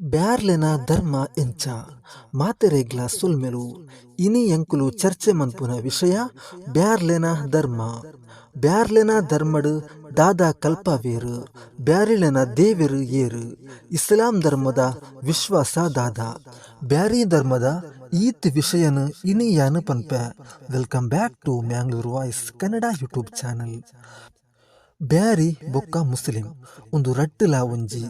ಬ್ಯಾರ್ಲೆನ ಧರ್ಮ ಎಂಚ ಮಾತೆರೆಗ್ಲ ಸುಲ್ಮೆಲು ಇನಿ ಎಂಕುಲು ಚರ್ಚೆ ಮನ್ಪುನ ವಿಷಯ, ಬ್ಯಾರ್ಲೆನ ಧರ್ಮ. ಬ್ಯಾರ್ಲೆನ ಧರ್ಮಡು ದಾದ ಕಲ್ಪವೇರು, ಬ್ಯಾರಿಲೆನ ದೇವರು ಏರು, ಇಸ್ಲಾಂ ಧರ್ಮದ ವಿಶ್ವಾಸ ದಾದ. ಬ್ಯಾರಿ ಧರ್ಮದ ಈತ್ ವಿಷಯನು ಇನಿ ಯಾನು ಪನ್ಪೆ. Welcome back to Mangalore voice, Kannada YouTube channel. Beary ಬೊಕ್ಕ ಮುಸ್ಲಿಂ, ಒಂದು ರಟ್ಟಲ ಒಂಜಿ.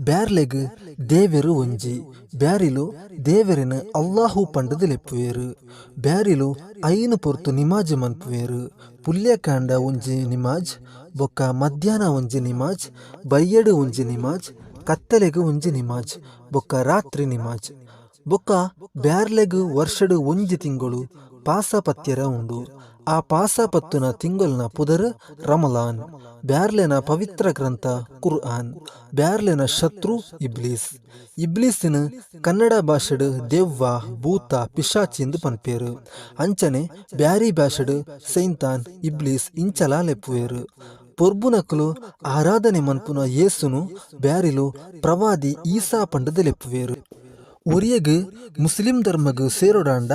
ಬ್ಯಾರ್ಲೆಗ್ ದೇವೆರು ಒಂಜಿ, ಬ್ಯಾರಿಲು ದೇವೆರಿನ ಅಲ್ಲಾಹು ಪಂಡದ ಲೆಪ್ಪುವೆರು. ಬ್ಯಾರಿಲು ಐನು ಪೊರ್ತು ನಿಮಾಜ್ ಮನ್ಪುವೆರು ಪುಲ್ಯಕಾಂಡ ಒಂಜಿ ನಿಮಾಜ್, ಬೊಕ್ಕ ಮಧ್ಯಾಹ್ನ ಒಂಜಿ ನಿಮಾಜ್ ಬಯ್ಯಡು ಒಂಜಿ ನಿಮಾಜ್, ಕತ್ತಲೆಗ್ ಒಂಜಿ ನಿಮಾಜ್, ಬೊಕ್ಕ ರಾತ್ರಿ ನಿಮಾಜ್. ಬೊಕ್ಕ ಬ್ಯಾರ್ಲೆಗ್ ವರ್ಷಡು ಒಂಜಿ ತಿಂಗಳು ಪಾಸಪತ್ಯರ ಉಂಡು. ಆ ಪಾಸಪತ್ತುನ ತಿಂಗೊಲ್ನ ಪುದರ್ ರಮಲಾನ್. ಬ್ಯಾರ್ಲೆನ ಪವಿತ್ರ ಗ್ರಂಥ ಕುರ್ಆನ್. ಬ್ಯಾರ್ಲೆನ ಶತ್ರು ಇಬ್ಲೀಸ್. ಇಬ್ಲೀಸಿನ ಕನ್ನಡ ಭಾಷೆಡ್ ದೆವ್ವ, ಭೂತ ಪಿಶಾಚಿಂದು ಪನ್ಪೇರು. ಅಂಚನೆ ಬ್ಯಾರಿ ಭಾಷೆಡ್ ಸೈಂತಾನ್, ಇಬ್ಲೀಸ್ ಇಂಚಲ ಲೆಪ್ಪುವೆರು. ಪೊರ್ಬುನಕುಲು ಆರಾಧನೆ ಮನ್ಪುನ ಯೇಸುನು ಬ್ಯಾರಿಲು ಪ್ರವಾದಿ ಈಸಾ ಪಂಡದ ಲೆಪ್ಪುವೆರು. ಒರಿಯಗ್ ಮುಸ್ಲಿಂ ಧರ್ಮಗ ಸೇರೋಡಾಂಡ?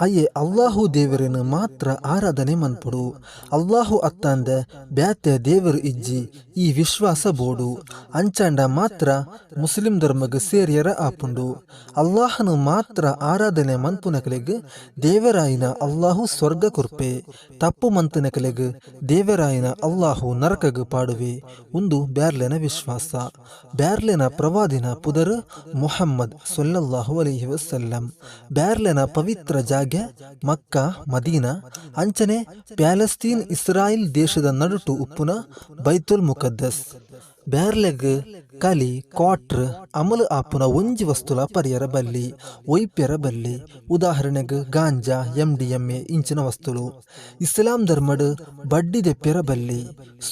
ಅಯ್ಯೆ, ಅಲ್ಲಾಹು ದೇವರನ್ನು ಮಾತ್ರ ಆರಾಧನೆ ಮನ್ಪಡು. ಅಲ್ಲಾಹು ಅತ್ತಾಂದ ಬ್ಯಾತೆ ದೇವರು ಇಜ್ಜಿ, ಈ ವಿಶ್ವಾಸ ಬೋಡು. ಅಂಚಾಂಡ ಮಾತ್ರ ಮುಸ್ಲಿಂ ಧರ್ಮಗ ಸೇರಿಯರ ಆಪುಂಡು. ಅಲ್ಲಾಹನು ಮಾತ್ರ ಆರಾಧನೆ ಮನ್ಪುನಕಲೆಗ್ ದೇವರಾಯಿನ ಅಲ್ಲಾಹು ಸ್ವರ್ಗ ಕುರ್ಪೆ. ತಪ್ಪು ಮಂತನಕಲೆಗೆ ದೇವರಾಯಿನ ಅಲ್ಲಾಹು ನರಕಗ ಪಾಡುವೆ. ಒಂದು ಬ್ಯಾರ್ಲೆನ ವಿಶ್ವಾಸ. ಬ್ಯಾರ್ಲೆನ ಪ್ರವಾದಿನ ಪುದರ್ ಮೊಹಮ್ಮದ್ ಸೊಲ್ಲ ಸಲ್ಲಲ್ಲಾಹು ಅಲೈಹಿ ವಸಲ್ಲಂ. ಬ್ಯಾರ್ಲೆನ ಪವಿತ್ರ ಜಾಗೆ ಮಕ್ಕ, ಮದೀನಾ, ಅಂಚನೆ ಪ್ಯಾಲೆಸ್ತೀನ್ ಇಸ್ರಾಯಿಲ್ ದೇಶದ ನಡುಟು ಉಪ್ಪುನ ಬೈತುಲ್ ಮುಕದ್ದಸ್. ಬ್ಯಾರ್ಲೆಗ್, ಕಲಿ, ಕ್ವಾಟ್ರ್, ಅಮಲು ಆಪುನ ಒಂಜಿ ವಸ್ತುಲ ಪರಿಯರ ಬಲ್ಲಿ ಒಯ್ಪ್ಯರ ಬಲ್ಲಿ, ಉದಾಹರಣೆಗ್ ಗಾಂಜಾ ಎಂ ಡಿ ಎಂ ಎ ಇಂಚಿನ ವಸ್ತುಲು. ಇಸ್ಲಾಂ ಧರ್ಮಡ್ ಬಡ್ಡಿ ದೆಪ್ಪ್ಯರ ಬಲ್ಲಿ,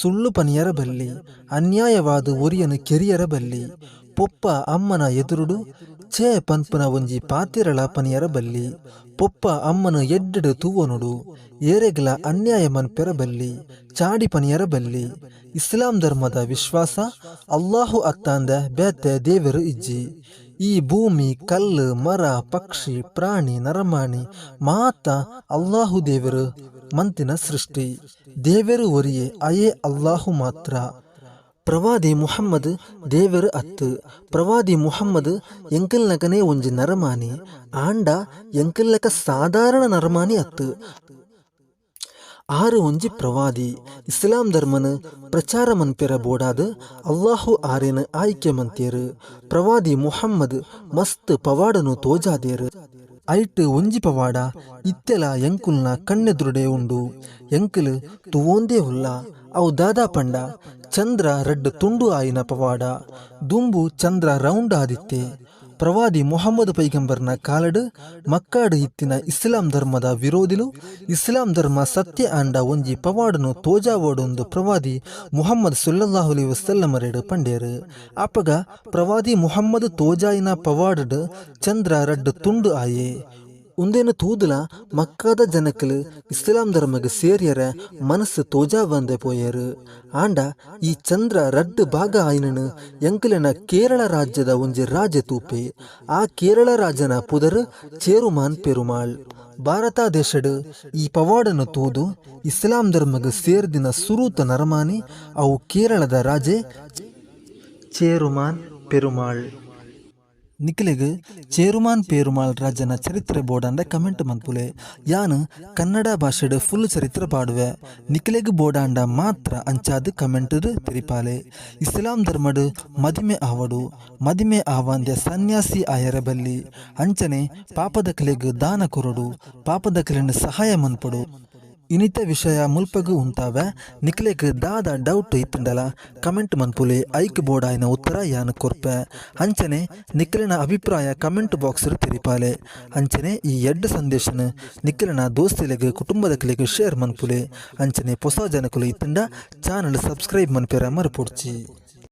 ಸುಳ್ಳು ಪನಿಯರ ಬಲ್ಲಿ, ಅನ್ಯಾಯವಾದ ಒರಿಯನು ಕೆರಿಯರ ಬಲ್ಲಿ ಪೊಪ್ಪ ಅಮ್ಮನ ಎದುರುಡು, ಛೇ ಪನ್ಪುನ ಒಂಜಿ ಪಾತಿರಳ ಪನಿಯರ ಬಲ್ಲಿ. ಪೊಪ್ಪ ಅಮ್ಮನ ಎಡ್ಡಡು ತೂವನುಡು, ಏರೆಗ್ಲ ಅನ್ಯಾಯ ಮನ್ಪೆರ ಬಲ್ಲಿ, ಚಾಡಿ ಪನಿಯರ ಬಲ್ಲಿ. ಇಸ್ಲಾಂ ಧರ್ಮದ ವಿಶ್ವಾಸ ಅಲ್ಲಾಹು ಅತ್ತಾಂದ ಬೇತೆ ದೇವರು ಇಜ್ಜಿ. ಈ ಭೂಮಿ, ಕಲ್ಲು, ಮರ, ಪಕ್ಷಿ, ಪ್ರಾಣಿ, ನರಮಾಣಿ ಮಾತ ಅಲ್ಲಾಹು ದೇವರು ಮಂತಿನ ಸೃಷ್ಟಿ. ದೇವರು ಒರಿಯೇ ಅಯೇ ಅಲ್ಲಾಹು ಮಾತ್ರ. ಪ್ರವಾದಿ ಮುಹಮ್ಮದ್ ದೇವರು ಅತ್ತು. ಪ್ರವಾದಿ ಮುಹಮ್ಮದ್ ಎಂಕಲ್ನಕನೇ ಒಂಜಿ ನರಮಾನಿ. ಆಂಡ ಎಂಕಲ್ಲಕ ಸಾಧಾರಣ ನರಮಾನಿ ಅತ್ತು. ಆರು ಒಂಜಿ ಪ್ರವಾದಿ. ಇಸ್ಲಾಂ ಧರ್ಮನ ಪ್ರಚಾರ ಮನ್ಪೆರ ಬೋಡಾದ ಅಲ್ಲಾಹು ಆರೆನ ಆಯ್ಕೆ ಮಂತೇರು ಪ್ರವಾದಿ ಮುಹಮ್ಮದ್ ಮಸ್ತ್ ಪವಾಡನು ತೋಜಾದೇರು. ಐಟ್ ಒಂಜಿ ಪವಾಡ ಇತ್ತೆಲ ಎಂಕುಲ್ನ ಕಣ್ಣೆದುರುಡೆ ಉಂಡು. ಎಂಕುಲು ತುವೋಂದೇ ಉಲ್ಲ ಅವು ದಾದಾ ಪಂಡ, ಚಂದ್ರ ರಡ್ಡ್ ತುಂಡು ಆಯಿನ ಪವಾಡ. ದುಂಬು ಚಂದ್ರ ರೌಂಡ್ ಆದಿತ್ತೆ. ಪ್ರವಾದಿ ಮೊಹಮ್ಮದ್ ಪೈಗಂಬರ್ನ ಕಾಲಡ್, ಮಕ್ಕಾಡ್ ಇತ್ತಿನ ಇಸ್ಲಾಂ ಧರ್ಮದ ವಿರೋಧಿಲು, ಇಸ್ಲಾಂ ಧರ್ಮ ಸತ್ಯ ಆಂಡ ಒಂಜಿ ಪವಾಡನು ತೋಜಾವೋಡೊಂದು ಪ್ರವಾದಿ ಮೊಹಮ್ಮದ್ ಸುಲ್ಲಾಹುಲಿ ವಸಲ್ಲಮರೆಡ್ ಪಂಡೇರು ಅಪಗ ಪ್ರವಾದಿ ಮೊಹಮ್ಮದ್ ತೋಜಾಯಿನ ಪವಾಡಡು ಚಂದ್ರ ರಡ್ಡ್ ತುಂಡು ಆಯೆ. ಉಂದೇನು ತೂದಲ ಮಕ್ಕಾದ ಜನಕ್ಕಲು ಇಸ್ಲಾಂ ಧರ್ಮಗ ಸೇರಿಯರ ಮನಸ್ಸು ತೋಜಾ ಬಂದೆ ಪೋಯರು. ಆಂಡ ಈ ಚಂದ್ರ ರಡ್ಡ್ ಭಾಗ ಆಯ್ನನು ಎಂಕಲೆನ ಕೇರಳ ರಾಜ್ಯದ ಒಂಜಿ ರಾಜ ತೂಪೆ. ಆ ಕೇರಳ ರಾಜನ ಪುದರ್ ಚೇರುಮಾನ್ ಪೆರುಮಾಳ್. ಭಾರತ ದೇಶಡ್ ಈ ಪವಾಡನ ತೂದು ಇಸ್ಲಾಂ ಧರ್ಮಗ ಸೇರ್ದಿನ ಸುರೂತ ನರಮಾನಿ ಅವು ಕೇರಳದ ರಾಜೆ ಚೇರುಮಾನ್ ಪೆರುಮಾಳ್. ನಿಖಿಲೆಗ್ ಚೇರುಮಾನ್ ಪೇರುಮಾಲ್ ರಾಜನ ಚರಿತ್ರೆ ಬೋಡಾಂಡ ಕಮೆಂಟ್ ಮನ್ಪುಲೆ ಯಾನ್ ಕನ್ನಡ ಭಾಷೆಡ್ ಫುಲ್ ಚರಿತ್ರೆ ಪಾಡುವೆ ನಿಖಿಲೆಗ್ ಬೋಡಾಂಡ ಮಾತ್ರ ಅಂಚಾದ ಕಮೆಂಟ್ ತಿರಿಪಾಲೆ. ಇಸ್ಲಾಂ ಧರ್ಮಡ್ ಮದಿಮೆ ಆವಡು. ಮದಿಮೆ ಆವಾಂದ್ಯ ಸನ್ಯಾಸಿ ಆಯರ ಬಲ್ಲಿ. ಅಂಚನೆ ಪಾಪದ ಕಲೆಗ್ ದಾನ ಕೊರಡು. ಪಾಪದ ಕಲೆಂಡ್ ಸಹಾಯ ಮನ್ಪಡು. ಇನಿತ ವಿಷಯ ಮುಲ್ಪಗು ಉಂತಾವೆ ನಿಕ್ಲೆಗ್ ದಾದ ಡೌಟ್ ಇತ್ತಂಡಲ. ಕಮೆಂಟ್ ಮನ್ಪುಲೆ ಐಕ್ ಬೋಡಾಯಿನ ಉತ್ತರ ಯಾನ್ ಕೊರ್ಪೆ. ಅಂಚನೆ ನಿಕ್ಲೆನ ಅಭಿಪ್ರಾಯ ಕಮೆಂಟ್ ಬಾಕ್ಸ್ ತಿರಿಪಾಲೆ. ಅಂಚನೆ ಈ ಎಡ್ಡು ಸಂದೇಶನ ನಿಕ್ಲೆನ ದೋಸ್ತಿಲೆಗ್ ಕುಟುಂಬದ ಕಲೆಗ್ ಶೇರ್ ಮನ್ಪುಲೆ. ಅಂಚನೆ ಹೊಸ ಜನಕುಲು ಇತ್ತಂಡ ಚಾನಲ್ ಸಬ್ಸ್ಕ್ರೈಬ್ ಮನ್ಪೆರ ಮರುಪೊಡ್ಚಿ.